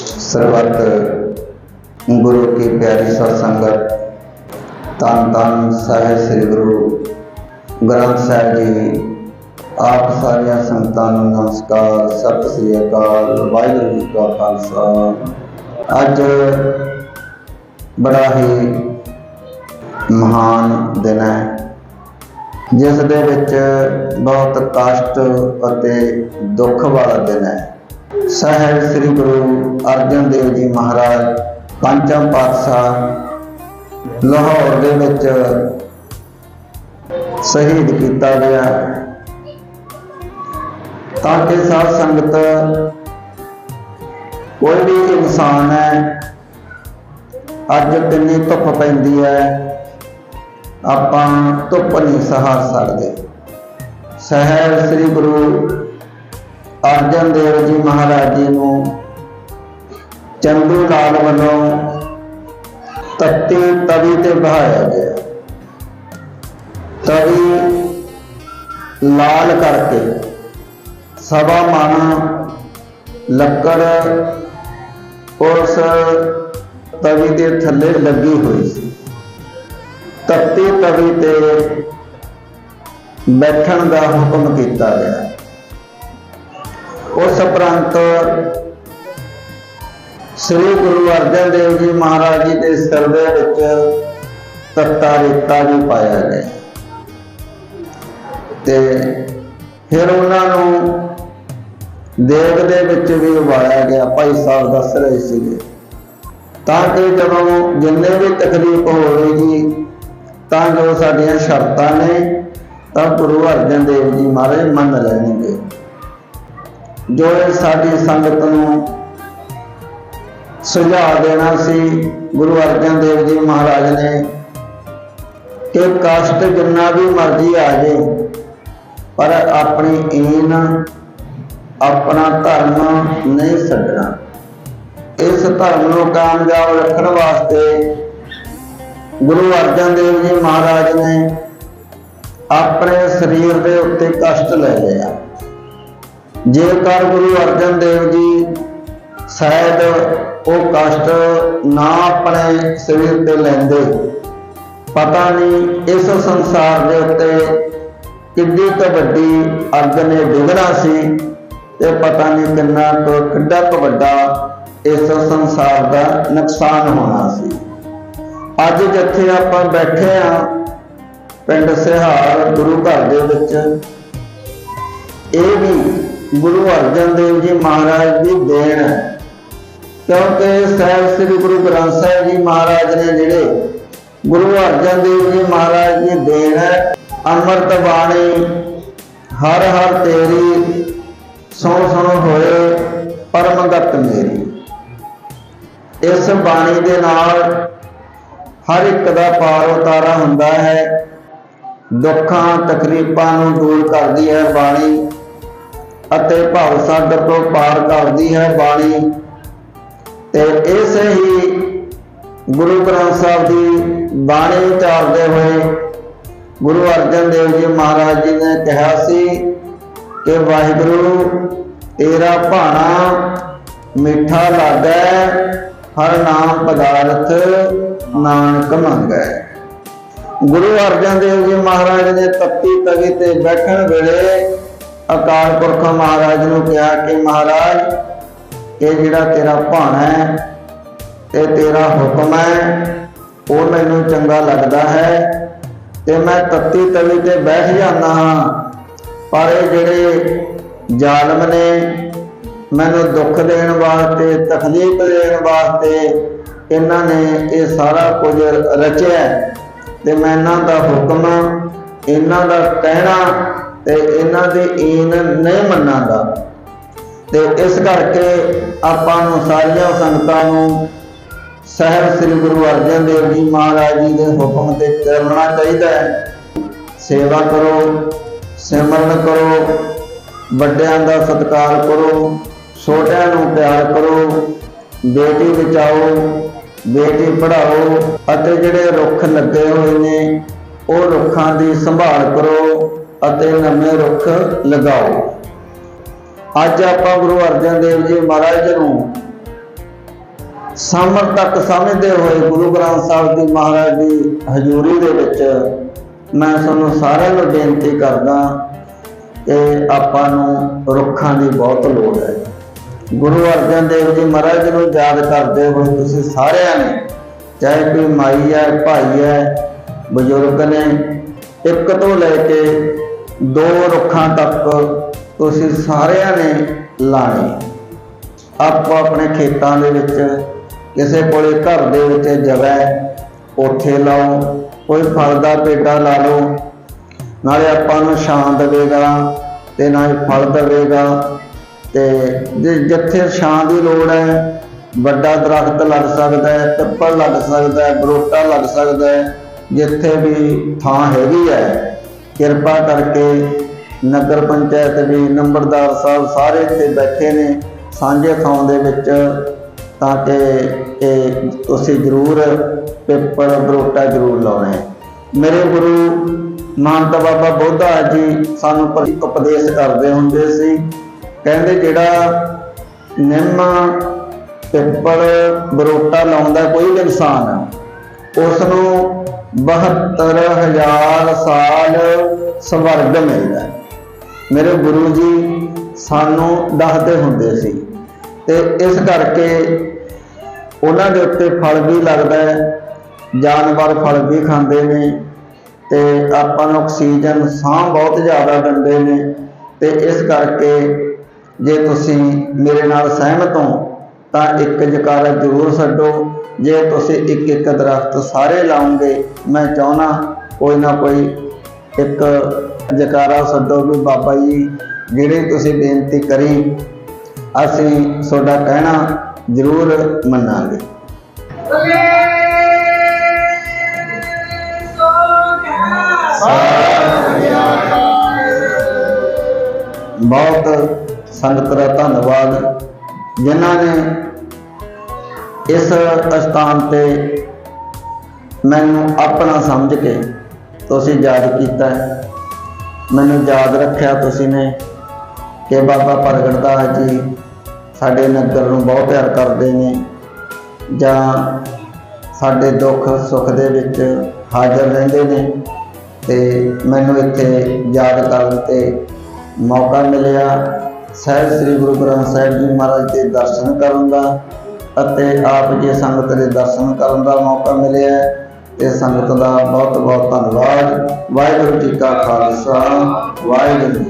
ਸਰਬੱਤ ਗੁਰੂ ਕੀ ਪਿਆਰੀ ਸਤ ਸੰਗਤ ਤਨ ਤਨ ਸਾਹਿਬ ਸ੍ਰੀ ਗੁਰੂ ਗ੍ਰੰਥ ਸਾਹਿਬ ਜੀ, ਆਪ ਸਾਰੀਆਂ ਸੰਗਤਾਂ ਨੂੰ ਨਮਸਕਾਰ, ਸਤਿ ਸ੍ਰੀ ਅਕਾਲ, ਵਾਹਿਗੁਰੂ ਜੀ ਕਾ ਖਾਲਸਾ। ਅੱਜ ਬੜਾ ਹੀ ਮਹਾਨ ਦਿਨ ਹੈ, ਜਿਸ ਦੇ ਵਿੱਚ ਬਹੁਤ ਕਸ਼ਟ ਅਤੇ ਦੁੱਖ ਵਾਲਾ ਦਿਨ ਹੈ। ਸਾਹਿਬ ਸ੍ਰੀ ਗੁਰੂ ਅਰਜਨ ਦੇਵ ਜੀ ਮਹਾਰਾਜ ਪੰਚਮ ਪਾਤਸ਼ਾਹ ਲਾਹੌਰ ਦੇ ਵਿੱਚ ਸ਼ਹੀਦ ਕੀਤਾ ਗਿਆ। ਤਾਂ ਕਿ ਸਾਧ ਸੰਗਤ ਕੋਈ ਵੀ ਇਨਸਾਨ ਹੈ, ਅੱਜ ਕਿੰਨੀ ਧੁੱਪ ਪੈਂਦੀ ਹੈ, ਆਪਾਂ ਧੁੱਪ ਨਹੀਂ ਸਹਾਰ ਸਕਦੇ। ਸਹਿਬ ਸ੍ਰੀ ਗੁਰੂ ਅਰਜਨ ਦੇਵ ਜੀ ਮਹਾਰਾਜ ਜੀ ਨੂੰ ਚੰਦੂ ਲਾਲ ਵੱਲੋਂ ਤੱਤੀ ਤਵੀ ਤੇ ਬਹਾਇਆ ਗਿਆ। ਤਵੀ ਲਾਲ ਕਰਕੇ ਸਵਾ ਮਣ ਲੱਕੜ ਉਸ ਤਵੀ ਦੇ ਥੱਲੇ ਲੱਗੀ ਹੋਈ ਸੀ। ਤੱਤੀ ਤਵੀ ਤੇ ਬੈਠਣ ਦਾ ਹੁਕਮ ਕੀਤਾ ਗਿਆ। ਉਸ ਉਪਰੰਤ ਸ੍ਰੀ ਗੁਰੂ ਅਰਜਨ ਦੇਵ ਜੀ ਮਹਾਰਾਜ ਜੀ ਦੇ ਸਿਰ ਦੇ ਵਿੱਚ ਤੱਤਾ ਰੇਤਾ ਵੀ ਪਾਇਆ ਗਿਆ। ਤੇ ਫਿਰ ਉਹਨਾਂ ਨੂੰ ਦੇਗ ਦੇ ਵਿੱਚ ਵੀ ਉਬਾਲਿਆ ਗਿਆ। ਭਾਈ ਸਾਹਿਬ ਦੱਸ ਰਹੇ ਸੀਗੇ। ਤਾਂ ਕਿ ਜਦੋਂ ਜਿੰਨੇ ਵੀ ਤਕਲੀਫ ਹੋਵੇਗੀ ਤਾਂ ਜੋ ਸਾਡੀਆਂ ਸ਼ਰਤਾਂ ਨੇ, ਤਾਂ ਗੁਰੂ ਅਰਜਨ ਦੇਵ ਜੀ ਮਹਾਰਾਜ ਮੰਨ ਲੈਣਗੇ। ਜੋ ਇਹ ਸਾਡੀ ਸੰਗਤ ਨੂੰ ਸੁਝਾਅ ਦੇਣਾ ਸੀ, ਗੁਰੂ ਅਰਜਨ ਦੇਵ ਜੀ ਮਹਾਰਾਜ ਨੇ, ਕਿ ਕਸ਼ਟ ਜਿੰਨਾ ਵੀ ਮਰਜ਼ੀ ਆ ਜੇ ਪਰ ਆਪਣੀ ਈਨ ਆਪਣਾ ਧਰਮ ਨਹੀਂ ਛੱਡਣਾ। ਇਸ ਧਰਮ ਨੂੰ ਕਾਮਯਾਬ ਰੱਖਣ ਵਾਸਤੇ ਗੁਰੂ ਅਰਜਨ ਦੇਵ ਜੀ ਮਹਾਰਾਜ ਨੇ ਆਪਣੇ ਸਰੀਰ ਦੇ ਉੱਤੇ ਕਸ਼ਟ ਲੈ ਲਿਆ। ਜੇਕਰ ਗੁਰੂ ਅਰਜਨ ਦੇਵ ਜੀ ਸ਼ਾਇਦ ਉਹ ਕਸ਼ਟ ਨਾ ਆਪਣੇ ਸਰੀਰ ਤੇ ਲੈਂਦੇ, ਪਤਾ ਨਹੀਂ ਇਸ ਸੰਸਾਰ ਦੇ ਉੱਤੇ ਕਿੰਨੀ ਕੁ ਵੱਡੀ ਅੱਗ ਨੇ ਡਿੱਗਣਾ ਸੀ ਤੇ ਪਤਾ ਨਹੀਂ ਕਿੰਨਾ ਕੁ, ਕਿੱਡਾ ਕੁ ਵੱਡਾ ਇਸ ਸੰਸਾਰ ਦਾ ਨੁਕਸਾਨ ਹੋਣਾ ਸੀ। ਅੱਜ ਜਿੱਥੇ ਆਪਾਂ ਬੈਠੇ ਆ ਪਿੰਡ ਸਿਹਾਰ ਗੁਰੂ ਘਰ ਦੇ ਵਿੱਚ, ਇਹ ਵੀ ਗੁਰੂ ਅਰਜਨ ਦੇਵ ਜੀ ਮਹਾਰਾਜ ਦੀ ਦੇਣ ਹੈ। ਕਿਉਂਕਿ ਸਾਹਿਬ ਸ੍ਰੀ ਗੁਰੂ ਗ੍ਰੰਥ ਸਾਹਿਬ ਜੀ ਮਹਾਰਾਜ ਨੇ ਜਿਹੜੇ ਗੁਰੂ ਅਰਜਨ ਦੇਵ ਜੀ ਮਹਾਰਾਜ ਦੀ ਦੇਣ ਹੈ, ਅੰਮ੍ਰਿਤ ਬਾਣੀ, ਹਰ ਹਰ ਤੇਰੀ ਸੋ ਸੁਣੋ ਹੋਏ ਪਰਮਗਤ ਮੇਰੀ। ਇਸ ਬਾਣੀ ਦੇ ਨਾਲ ਹਰ ਇੱਕ ਦਾ ਪਾਰ ਉਤਾਰਾ ਹੁੰਦਾ ਹੈ। ਦੁੱਖਾਂ, ਤਕਲੀਫਾਂ ਨੂੰ ਦੂਰ ਕਰਦੀ ਹੈ ਬਾਣੀ। ਅਤੇ ਭਵ ਸਾਗਰ ਤੋਂ ਪਾਰ ਕਰਦੀ ਹੈ ਬਾਣੀ। ਤੇ ਇਸੇ ਹੀ ਗੁਰੂ ਗ੍ਰੰਥ ਸਾਹਿਬ ਦੀ ਬਾਣੀ ਉਚਾਰਦੇ ਹੋਏ ਗੁਰੂ ਅਰਜਨ ਦੇਵ ਜੀ ਮਹਾਰਾਜ ਜੀ ਨੇ ਕਿਹਾ ਸੀ ਕਿ ਵਾਹਿਗੁਰੂ, ਤੇਰਾ ਭਾਣਾ ਮਿੱਠਾ ਲੱਗੈ, ਹਰ ਨਾਮ ਪਦਾਰਥ ਨਾਨਕ ਮੰਗੈ। ਗੁਰੂ ਅਰਜਨ ਦੇਵ ਜੀ ਮਹਾਰਾਜ ਨੇ ਤਪਤੀ ਤਵੀ ਤੇ ਬੈਠਣ ਵੇਲੇ ਅਕਾਲ ਪੁਰਖ ਮਹਾਰਾਜ ਨੂੰ ਕਿਹਾ ਕਿ ਮਹਾਰਾਜ, ਇਹ ਜਿਹੜਾ ਤੇਰਾ ਭਾਣਾ ਹੈ ਤੇ ਤੇਰਾ ਹੁਕਮ ਹੈ, ਉਹ ਮੈਨੂੰ ਚੰਗਾ ਲੱਗਦਾ ਹੈ ਤੇ ਮੈਂ ਤੱਤੀ ਤਵੀ ਤੇ ਬੈਠ ਜਾਂਦਾ ਹਾਂ। ਪਰ ਇਹ ਜਿਹੜੇ ਜ਼ਾਲਮ ਨੇ, ਮੈਨੂੰ ਦੁੱਖ ਦੇਣ ਵਾਸਤੇ, ਤਕਲੀਫ ਦੇਣ ਵਾਸਤੇ, ਇਹਨਾਂ ਨੇ ਇਹ ਸਾਰਾ ਕੁਝ ਰਚਿਆ ਹੈ ਤੇ ਮੈਂ ਇਹਨਾਂ ਦਾ ਹੁਕਮ, ਇਹਨਾਂ ਦਾ ਕਹਿਣਾ ਤੇ ਇਹਨਾਂ ਦੇ ਈਨ ਨਹੀਂ ਮੰਨਾਂਗਾ ਤੇ ਇਸ ਕਰਕੇ ਆਪਾਂ ਨੂੰ ਸਾਰੀਆਂ ਸੰਗਤਾਂ ਨੂੰ ਸਾਹਿਬ ਸ੍ਰੀ ਗੁਰੂ ਅਰਜਨ ਦੇਵ ਜੀ ਮਹਾਰਾਜ ਜੀ ਦੇ ਹੁਕਮ ਤੇ ਚੱਲਣਾ ਚਾਹੀਦਾ ਹੈ। ਸੇਵਾ ਕਰੋ, ਸਿਮਰਨ ਕਰੋ, ਵੱਡਿਆਂ ਦਾ ਸਤਿਕਾਰ ਕਰੋ, ਛੋਟਿਆਂ ਨੂੰ ਪਿਆਰ ਕਰੋ, ਬੇਟੀ ਬਚਾਓ, ਬੇਟੀ ਪੜਾਓ ਅਤੇ ਜਿਹੜੇ ਰੁੱਖ ਲੱਗੇ ਹੋਏ ਨੇ, ਉਹ ਰੁੱਖਾਂ ਦੀ ਸੰਭਾਲ ਕਰੋ। ਅਤੇ ਨਵੇਂ ਰੁੱਖ ਲਗਾਓ। ਅੱਜ ਆਪਾਂ ਗੁਰੂ ਅਰਜਨ ਦੇਵ ਜੀ ਮਹਾਰਾਜ ਨੂੰ ਸਮਰ ਤੱਕ ਸਮਝਦੇ ਹੋਏ ਗੁਰੂ ਗ੍ਰੰਥ ਸਾਹਿਬ ਜੀ ਮਹਾਰਾਜ ਦੀ ਹਜ਼ੂਰੀ ਦੇ ਵਿੱਚ ਮੈਂ ਤੁਹਾਨੂੰ ਸਾਰਿਆਂ ਨੂੰ ਬੇਨਤੀ ਕਰਦਾ ਕਿ ਆਪਾਂ ਨੂੰ ਰੁੱਖਾਂ ਦੀ ਬਹੁਤ ਲੋੜ ਹੈ। ਗੁਰੂ ਅਰਜਨ ਦੇਵ ਜੀ ਮਹਾਰਾਜ ਨੂੰ ਯਾਦ ਕਰਦੇ ਹੋਏ ਤੁਸੀਂ ਸਾਰਿਆਂ ਨੇ, ਚਾਹੇ ਕੋਈ ਮਾਈ ਹੈ, ਭਾਈ ਹੈ, ਬਜ਼ੁਰਗ ਨੇ, ਇੱਕ ਤੋਂ ਲੈ ਕੇ ਦੋ ਰੁੱਖਾਂ ਤੱਕ ਤੁਸੀਂ ਸਾਰਿਆਂ ਨੇ ਲਾਣੇ। ਆਪੋ ਆਪਣੇ ਖੇਤਾਂ ਦੇ ਵਿੱਚ, ਕਿਸੇ ਕੋਲੇ ਘਰ ਦੇ ਵਿੱਚ ਜਗ੍ਹਾ ਹੈ, ਉੱਥੇ ਲਾਓ, ਕੋਈ ਫਲ ਦਾ ਪੇਡਾ ਲਾ ਲਓ। ਨਾਲੇ ਆਪਾਂ ਨੂੰ ਛਾਂ ਦੇਵੇਗਾ ਤੇ ਨਾਲੇ ਫਲ ਦੇਵੇਗਾ। ਤੇ ਜੇ ਜਿੱਥੇ ਛਾਂ ਦੀ ਲੋੜ ਹੈ, ਵੱਡਾ ਦਰਖਤ ਲੱਗ ਸਕਦਾ ਹੈ, ਪਿੱਪਲ ਲੱਗ ਸਕਦਾ ਹੈ ਬਰੋਟਾ ਲੱਗ ਸਕਦਾ ਹੈ, ਜਿੱਥੇ ਵੀ ਥਾਂ ਹੈਗੀ ਹੈ ਕਿਰਪਾ ਕਰਕੇ ਨਗਰ ਪੰਚਾਇਤ ਵੀ ਨੰਬਰਦਾਰ ਸਾਹਿਬ ਸਾਰੇ ਇੱਥੇ ਬੈਠੇ ਨੇ ਸਾਂਝੇ ਥਾਂ ਦੇ ਵਿੱਚ ਤਾਂ ਕਿ ਇਹ ਤੁਸੀਂ ਜ਼ਰੂਰ ਪੇਪਰ ਬਰੋਟਾ ਜ਼ਰੂਰ ਲਾਉਣਾ। ਹੈ ਮੇਰੇ ਗੁਰੂ ਮਾਨਤਾ ਬਾਬਾ ਬੋਧਾ ਜੀ ਸਾਨੂੰ ਉਪਦੇਸ਼ ਕਰਦੇ ਹੁੰਦੇ ਸੀ, ਕਹਿੰਦੇ ਜਿਹੜਾ ਨਿੰਮ ਪੇਪਰ ਬਰੋਟਾ ਲਾਉਂਦਾ ਕੋਈ ਵੀ ਇਨਸਾਨ ਉਸ ਨੂੰ 72000 ਸਾਲ ਸਵਰਗ ਮਿਲਦਾ ਮੇਰੇ ਗੁਰੂ ਜੀ ਸਾਨੂੰ ਦੱਸਦੇ ਹੁੰਦੇ ਸੀ ਤੇ ਇਸ ਕਰਕੇ ਉਹਨਾਂ ਦੇ ਉੱਤੇ ਫਲ ਵੀ ਲੱਗਦਾ ਹੈ, ਜਾਨਵਰ ਫਲ ਵੀ ਖਾਂਦੇ ਨੇ ਤੇ ਆਪਾਂ ਨੂੰ ਆਕਸੀਜਨ ਸਾਹ ਬਹੁਤ ਜ਼ਿਆਦਾ ਦਿੰਦੇ ਨੇ ਤੇ ਇਸ ਕਰਕੇ ਜੇ ਤੁਸੀਂ ਮੇਰੇ ਨਾਲ ਸਹਿਮਤ ਹੋ ਤਾਂ ਇੱਕ ਜਕਾਰਾ ਜ਼ਰੂਰ ਛੱਡੋ। ਜੇ ਤੁਸੀਂ ਇੱਕ ਇੱਕ ਦਰਖਤ ਸਾਰੇ ਲਾਉਂਗੇ ਮੈਂ ਚਾਹਣਾ ਕੋਈ ਨਾ ਕੋਈ ਇੱਕ ਜਕਾਰਾ ਛੱਡੋ ਵੀ ਬਾਬਾ ਜੀ ਜਿਹੜੀ ਤੁਸੀਂ ਬੇਨਤੀ ਕਰੀ ਅਸੀਂ ਤੁਹਾਡਾ ਕਹਿਣਾ ਜ਼ਰੂਰ ਮੰਨਾਂਗੇ। ਬਹੁਤ ਸੰਗਤ ਦਾ ਧੰਨਵਾਦ। ਜਿਨ੍ਹਾਂ ਨੇ ਇਸ ਸਥਾਨ ਤੇ ਮੈਨੂੰ ਆਪਣਾ ਸਮਝ ਕੇ ਤੁਸੀਂ ਯਾਦ ਕੀਤਾ ਮੈਨੂੰ ਯਾਦ ਰੱਖਿਆ ਤੁਸੀਂ ਨੇ ਕਿ ਬਾਬਾ ਪ੍ਰਗਟਦਾਸ ਜੀ ਸਾਡੇ ਨਗਰ ਨੂੰ ਬਹੁਤ ਪਿਆਰ ਕਰਦੇ ਨੇ ਜਾਂ ਸਾਡੇ ਦੁੱਖ ਸੁੱਖ ਦੇ ਵਿੱਚ ਹਾਜ਼ਰ ਰਹਿੰਦੇ ਨੇ ਤੇ ਮੈਨੂੰ ਇੱਥੇ ਯਾਦ ਕਰਨ ਤੇ ਮੌਕਾ ਮਿਲਿਆ। ਸਾਹਿਬ ਸ੍ਰੀ ਗੁਰੂ ਗ੍ਰੰਥ ਸਾਹਿਬ ਜੀ ਮਹਾਰਾਜ ਦੇ ਦਰਸ਼ਨ ਕਰਨ ਦਾ ਅਤੇ ਆਪ ਜੀ ਸੰਗਤ ਦੇ ਦਰਸ਼ਨ ਕਰਨ ਦਾ ਮੌਕਾ ਮਿਲਿਆ ਤੇ ਸੰਗਤ ਦਾ ਬਹੁਤ ਬਹੁਤ ਧੰਨਵਾਦ। ਵਾਹਿਗੁਰੂ ਜੀ ਕਾ ਖਾਲਸਾ, ਵਾਹਿਗੁਰੂ ਜੀ